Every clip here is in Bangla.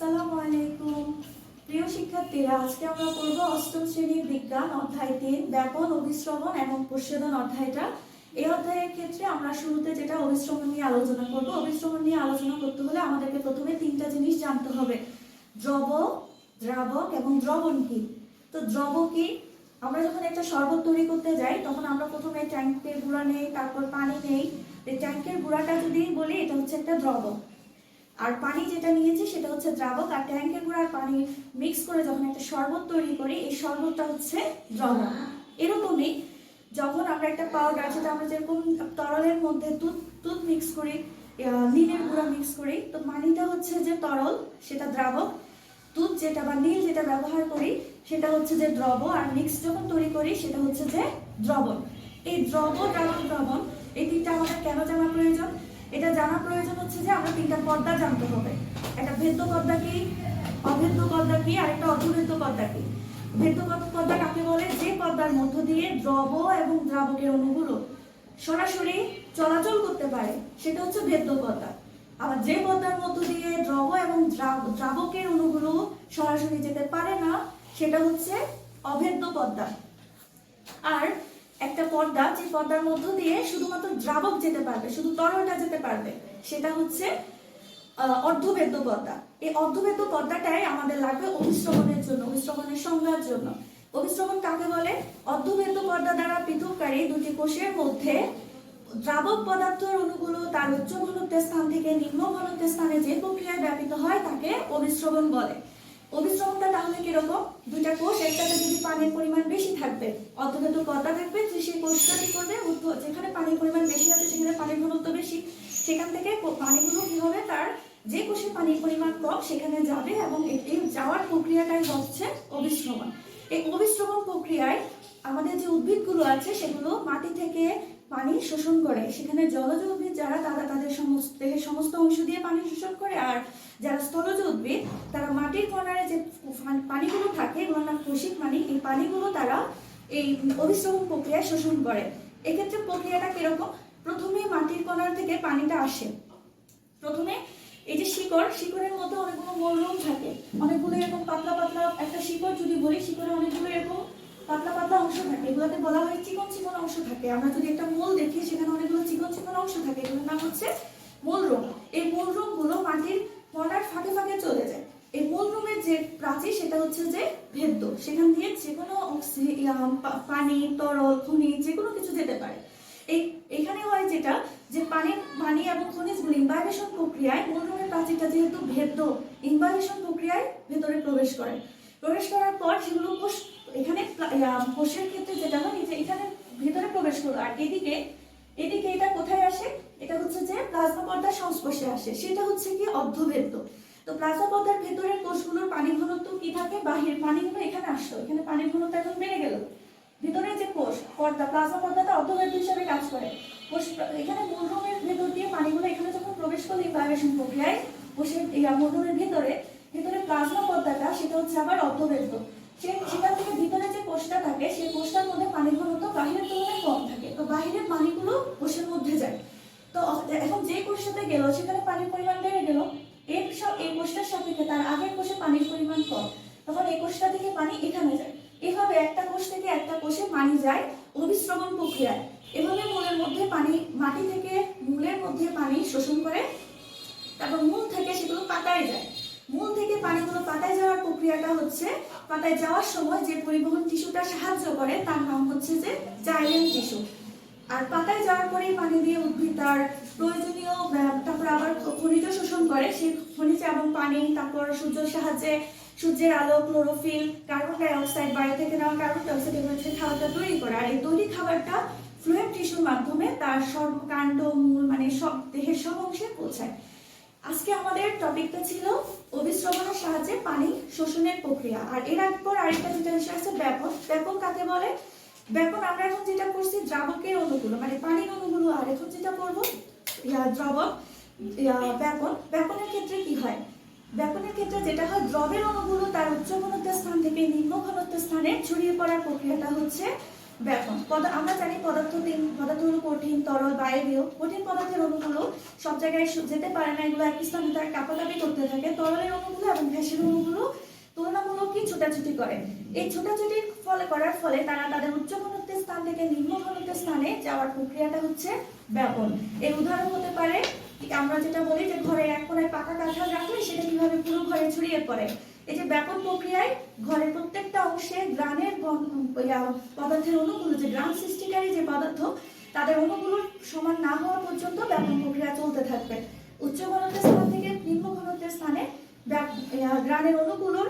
আসসালামু আলাইকুম। প্রিয় শিক্ষার্থীরা, আজকে আমরা পড়ব অষ্টম শ্রেণির বিজ্ঞান অধ্যায় তিন, ব্যাপন অভিশ্রবণ এবং প্রচ্ছেদন অধ্যায়টা। এই অধ্যায়ের ক্ষেত্রে আমরা শুরুতে যেটা অভিশ্রবণ নিয়ে আলোচনা করব, অভিশ্রবণ নিয়ে আলোচনা করতে হলে আমাদেরকে প্রথমে তিনটা জিনিস জানতে হবে। দ্রব, দ্রাবক এবং দ্রবণ কি? তো দ্রব কি? আমরা যখন একটা শরবত তৈরি করতে যাই, তখন আমরা প্রথমে ট্যাঙ্কের গুঁড়া নেই, তারপর পানি নেই। এই ট্যাঙ্কের গুঁড়াটা যদি বলি, এটা হচ্ছে একটা দ্রবক আর পানি যেটা নিয়েছি সেটা হচ্ছে দ্রাবক আর ট্যাঙ্কের গুঁড়া আর পানি মিক্স করে যখন একটা শরবত তৈরি করি, এই শরবতটা হচ্ছে দ্রবক। এরকমই যখন আমরা একটা পাউডার যেটা আমরা যেরকম তরলের মধ্যে দুধ দুধ মিক্স করি নীলের গুঁড়া মিক্স করি, তো পানিটা হচ্ছে যে তরল, সেটা দ্রাবক। দুধ যেটা বা নীল যেটা ব্যবহার করি, সেটা হচ্ছে যে দ্রব, আর মিক্স যখন তৈরি করি, সেটা হচ্ছে যে দ্রবণ। এই দ্রব দ্রাবক দ্রবণ, এই তিনটা আমাদের কেন জানা প্রয়োজন? এটা জানা প্রয়োজন হচ্ছে যে আমরা তিনটা পর্দা জানতে হবে। একটা ভেদ্য পর্দা কি, অভেদ্য পর্দা কি, আর একটা অর্ধভেদ্য পর্দা কি? ভেদ্য পর্দা কাকে বলে? যে পর্দার মধ্য দিয়ে দ্রব এবং দ্রাবকের অণুগুলো সরাসরি চলাচল করতে পারে, সেটা হচ্ছে ভেদ্য পর্দা। আবার যে পর্দার মধ্য দিয়ে দ্রব এবং দ্রাবকের অণুগুলো সরাসরি যেতে পারে না, সেটা হচ্ছে অভেদ্য পর্দা। আর একটা পর্দা, যে পর্দার মধ্য দিয়ে শুধুমাত্র দ্রাবক যেতে পারবে, শুধু তরলটা যেতে পারবে, সেটা হচ্ছে অর্ধবেদ্য পর্দা। এই অর্ধবেদ্য পর্দাটাই আমাদের লাগবে অভিশ্রবণের জন্য অভিশ্রবণের সংজ্ঞার জন্য। অভিশ্রবণ কাকে বলে? অর্ধবেদ্য পর্দা দ্বারা পৃথককারী দুটি কোষের মধ্যে দ্রাবক পদার্থের অণুগুলো তার উচ্চ ঘনত্বের স্থান থেকে নিম্ন ঘনত্বের স্থানে যে প্রক্রিয়ায় ব্যাপিত হয়, তাকে অভিশ্রবণ বলে। অভিশ্রবণটা তাহলে কীরকম? দুইটা কোষ একটাতে যদি পানির পরিমাণ বেশি থাকবে অর্ধবেদ্য পর্দা থাকবে সেই কোষটা কি করবে? যেখানে পানির পরিমাণ বেশি আছে, সেখানে পানির ঘনত্ব বেশি। সেখান থেকে পানিগুলো কি হবে তার যে কোষে পানির পরিমাণ কম, সেখানে যাবে এবং এই- যাওয়ার প্রক্রিয়াটাই হচ্ছে অভিশ্রবণ। এই অভিশ্রবণ প্রক্রিয়ায় আমাদের যে উদ্ভিদগুলো আছে, সেগুলো মাটি থেকে পানি শোষণ করে, সেখানে জলজ উদ্ভিদ যারা, তারা তাদের সমস্ত, দেহের সমস্ত অংশ দিয়ে পানি শোষণ করে, আর যারা স্থলজ উদ্ভিদ, তারা মাটির কর্নারে যে পানিগুলো থাকে এগুলোর নাম কৌশিক পানি, এই পানিগুলো তারা এই অভিশ্রবণ প্রক্রিয়ায় শোষণ করে। এক্ষেত্রে প্রক্রিয়াটা কীরকম? প্রথমে মাটির কণার থেকে পানিটা আসে। প্রথমে এই যে শিকড়, শিকড়ের মধ্যে অনেকগুলো মলরুম থাকে। অনেকগুলো এরকম পাতলা পাতলা একটা শিকড় যদি বলি, শিকড়ে অনেকগুলো এরকম থাকে, এগুলোকে বলা হয় চিকন চিকন অংশ থাকে। আমরা যদি একটা মূল দেখি, সেখানে অনেকগুলো চিকন চিকন অংশ থাকে, এগুলোর নাম হচ্ছে মূলরুম। এই মূলরুমগুলো মাটির কণার ফাঁকে ফাঁকে চলে যায়। এই মূলরুমের যে প্রাচীর সেটা হচ্ছে যে ভেদ্য। সেখান দিয়ে যে কোনো পানি, তরল খনিজ যে কোনো কিছু যেতে পারে। এই, এখানে হয় যেটা, যে পানির পানি এবং খনিজগুলো ইনভাইরেশন প্রক্রিয়ায় মূলরুমের প্রাচীরটা যেহেতু ভেদ্য ইনভাইরেশন প্রক্রিয়ায় ভেতরে প্রবেশ করে। প্রবেশ করার পর সেগুলো কোষ, এখানে কোষের ক্ষেত্রে যেটা হয় যে এখানে ভেতরে প্রবেশ করল। আর এদিকে এদিকে এটা কোথায় আসে? এটা হচ্ছে যে প্লাজমা পর্দার সংস্পর্শে আসে। সেটা হচ্ছে কি অর্ধভেদ্য তো প্লাজমা পর্দার ভেতরের কোষগুলোর পানি ঘনত্ব কি থাকে? বাহির পানিগুলো এখানে আসলো এখানে পানির ঘনত্ব এখন বেড়ে গেল। ভিতরে যে কোষ, পর্দা, প্লাজমা পর্দাটা অর্ধবেদ্য হিসাবে কাজ করে। কোষ, এখানে মূলরুমের ভেতর দিয়ে পানিগুলো এখানে যখন প্রবেশ করল ইনভাইরেশন প্রক্রিয়ায় কোষের মূলরুমের ভেতরে প্লাজমা পর্দাটা সেটা হচ্ছে আবার অর্ধবেদ্য সে সেখান থেকে ভিতরে যে কোষটা থাকে, সেই কোষটার মধ্যে পানির ঘনত্ব বাহিরের তুলনায় কম থাকে। তো বাহিরের পানিগুলো কোষের মধ্যে যায়। তো এখন যে কোষটাতে গেল, সেখানে পানির পরিমাণ বেড়ে গেল। এর এই কোষটার সাপেক্ষে তার আগের কোষে পানির পরিমাণ কম। তখন এই কোষটা থেকে পানি এখানে যায়। এভাবে একটা কোষ থেকে একটা কোষে পানি যায় অভিশ্রবণ প্রক্রিয়ায়। এভাবে মূলের মধ্যে পানি, মাটি থেকে মূলের মধ্যে পানি শোষণ করে, তারপর মূল থেকে সেগুলো পাতায় যায়। মূল থেকে পানিগুলো পাতায় যাওয়ার প্রক্রিয়াটা হচ্ছে, পাতায় যাওয়ার সময় যে পরিবহন টিস্যুটা সাহায্য করে, তার নাম হচ্ছে যে জাইলেম টিস্যু। আর পাতায় যাওয়ার পরে পানি দিয়ে উদ্ভিদ তার প্রয়োজনীয় তারপর আবার খনিজ শোষণ করে, সেই খনিজ এবং পানি, তারপর সূর্যের সাহায্যে সূর্যের আলো ক্লোরোফিল কার্বন ডাই অক্সাইড বায়ু থেকে নেওয়া কার্বন ডাই অক্সাইড এগুলো হচ্ছে খাবারটা তৈরি করে। আর এই তৈরি খাবারটা ফ্লুয়েড টিস্যুর মাধ্যমে তার সর্বকাণ্ড মূল মানে সব দেহের সব অংশে পৌঁছায়। আজকে আমাদের টপিকটা ছিল অভিশ্রবণের সাহায্যে পানি শোষণের প্রক্রিয়া। আর এর পর আরেকটা যেটা বিষয় আছে ব্যাপক। ব্যাপক কাকে বলে? ব্যাপন আমরা এখন যেটা করছি, দ্রাবকের অণুগুলো মানে পানির অণুগুলো আর এখন যেটা করব দ্রবক ব্যাপন। ব্যাপনের ক্ষেত্রে কি হয়? ব্যাপনের ক্ষেত্রে যেটা হয়, দ্রবের অণুগুলো তার উচ্চ ঘনত্বের স্থান থেকে নিম্ন ঘনত্বের স্থানে ছড়িয়ে পড়ার প্রক্রিয়াটা হচ্ছে ব্যাপন আমরা জানি পদার্থ তিন পদার্থ হলো কঠিন, তরল, বায়বীয়। কঠিন পদার্থের অণুগুলো সব জায়গায় যেতে পারে না, এগুলো একই স্থানে তারা কাপাকাপি করতে থাকে। তরলের অণুগুলো এবং গ্যাসের অণুগুলো তুলনামূলক কি ছোটাছুটি করে। এই ছোটাছুটির ফলে করার ফলে তারা তাদের উচ্চ ঘনত্বের স্থান থেকে নিম্ন ঘনত্বের স্থানে যাওয়ার প্রক্রিয়াটা হচ্ছে ব্যাপন। এর উদাহরণ হতে পারে আমরা যেটা বলি যে ঘরে এক কোনায় পাকা কাঁঠাল রাখলে সেটা কীভাবে পুরো ঘরে ছড়িয়ে পড়ে? এই যে ব্যাপন প্রক্রিয়ায় ঘরের প্রত্যেকটা অংশে গ্রানের পদার্থের অণুগুলো যে গ্রাম সৃষ্টিকারী যে পদার্থ তাদের অণুগুলোর সমান না হওয়া পর্যন্ত ব্যাপক প্রক্রিয়া চলতে থাকবে। উচ্চ ঘনত্বের স্থান থেকে নিম্ন ঘনত্বের স্থানে ব্যাপ- ইয়া, গ্রানের অণুগুলোর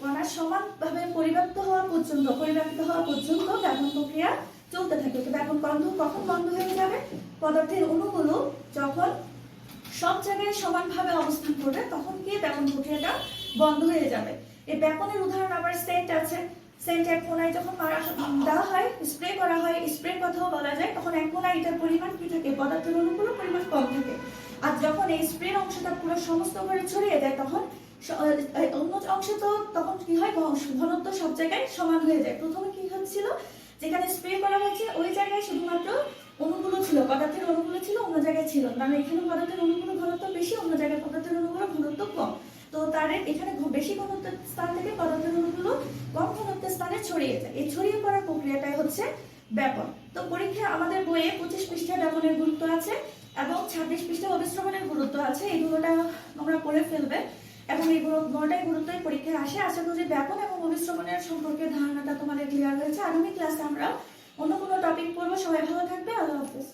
কণা সমানভাবে পরিব্যাপ্ত হওয়া পর্যন্ত পরিব্যাপ্ত হওয়া পর্যন্ত ব্যাপন প্রক্রিয়া চলতে থাকে তো বন্ধ কখন বন্ধ হয়ে যাবে? পদার্থের অণুগুলো যখন সব জায়গায় সমানভাবে অবস্থান করবে, তখন গিয়ে ব্যাপন প্রক্রিয়াটা বন্ধ হয়ে যাবে। এই ব্যাপনের উদাহরণ আবার সেন্ট আছে। সেন্ট এক কোনায় যখন মারা দেওয়া হয়, স্প্রে করা হয় স্প্রে কথাও বলা যায়, তখন এক কোনায় এটার পরিমাণ কি থাকে? পদার্থের অণুগুলো পরিমাণ কম থাকে। আর যখন এই স্প্রের অংশটা পুরো সমস্ত করে ছড়িয়ে যায়, তখন অন্য অংশে তো তখন কি হয়? ঘনত্ব সব জায়গায় সমান হয়ে যায়। প্রথমে কি হচ্ছিল? যেখানে স্প্রে করা হয়েছে, ওই জায়গায় শুধুমাত্র অণুগুলো ছিল, পদার্থের অণুগুলো ছিল, অন্য জায়গায় ছিল মানে এখানে পদার্থের অণুগুলো ঘনত্ব বেশি, অন্য জায়গায় পদার্থের অণুগুলো ঘনত্ব কম। তো তার এখানে বেশি ঘনত্বের স্থান থেকে পদার্থের অনুগুলো কম ঘনত্বের স্থানে ছড়িয়ে যায়। এই ছড়িয়ে পড়ার প্রক্রিয়াটাই হচ্ছে ব্যাপন। তো পরীক্ষা আমাদের বইয়ে পঁচিশ পৃষ্ঠা ব্যাপনের গুরুত্ব আছে এবং ছাব্বিশ পৃষ্ঠা অবিশ্রমণের গুরুত্ব আছে। এই দুটোটা আমরা পড়ে ফেলবে এবং এই দুটোটাই গুরুত্বই পরীক্ষায় আসে। আশা করি ব্যাপন এবং অবিশ্রমণের সম্পর্কে ধারণাটা তোমাদের ক্লিয়ার হয়েছে। আগামী ক্লাসে আমরা অন্য কোনো টপিক পড়ব সবাই ভালো থাকবে আল্লাহ হাফেজ।